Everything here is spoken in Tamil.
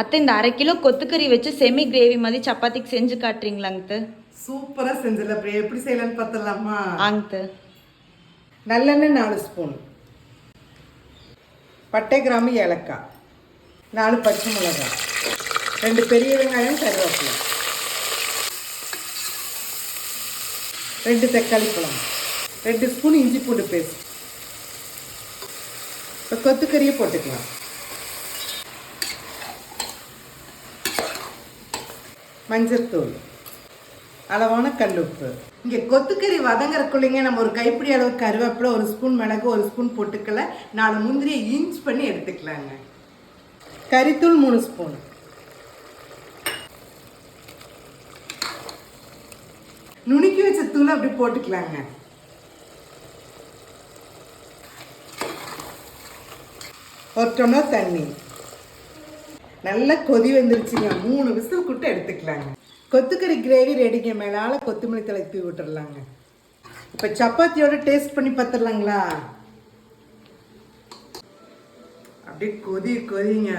அத்தை இந்த அரை கிலோ கொத்துக்கறி வச்சு செமி கிரேவி மாதிரி சப்பாத்திக்கு செஞ்சு காட்டுறீங்களாங்க சூப்பரா செஞ்சல பிரியா எப்படி செய்யலாம்னு பார்த்தலாமா ஆங்கு நல்லெண்ணெய் நாலு ஸ்பூன் பட்டை கிராம்பு ஏலக்காய். நாலு பச்சை மிளகாய். ரெண்டு பெரிய வெங்காயம் கருவேப்பிலை. ரெண்டு தக்காளி பழம். ரெண்டு ஸ்பூன் இஞ்சி பூண்டு பேஸ்ட் இப்போ கொத்துக்கறியை போட்டுக்கலாம். மஞ்சத்தூள் அளவான கல்லுப்பு. இங்கே கொத்துக்கறி வதங்கறக்குள்ளேங்க நம்ம ஒரு கைப்பிடி அளவு கருவேப்பிலை ஒரு ஸ்பூன் மிளகு ஒரு ஸ்பூன் போட்டுக்கல நாலு முந்திரியை இன்ச் பண்ணி எடுத்துக்கலாங்க. கறித்தூள் மூணு ஸ்பூன். நுணுக்கி வச்ச தூள் அப்படி போட்டுக்கலாங்க. ஒரு டம்ளர் தண்ணி. நல்லா கொதி வந்துருச்சுங்க. மூணு விசில் கூட்ட எடுத்துக்கலாங்க. கொத்துக்கறி கிரேவி ரெடிங்க மேலால் கொத்தமல்லி தலை தூவி விட்டுறலாங்க. இப்போ சப்பாத்தியோட டேஸ்ட் பண்ணி பார்த்துடலாங்களா அப்படியே கொதி கொதிங்க.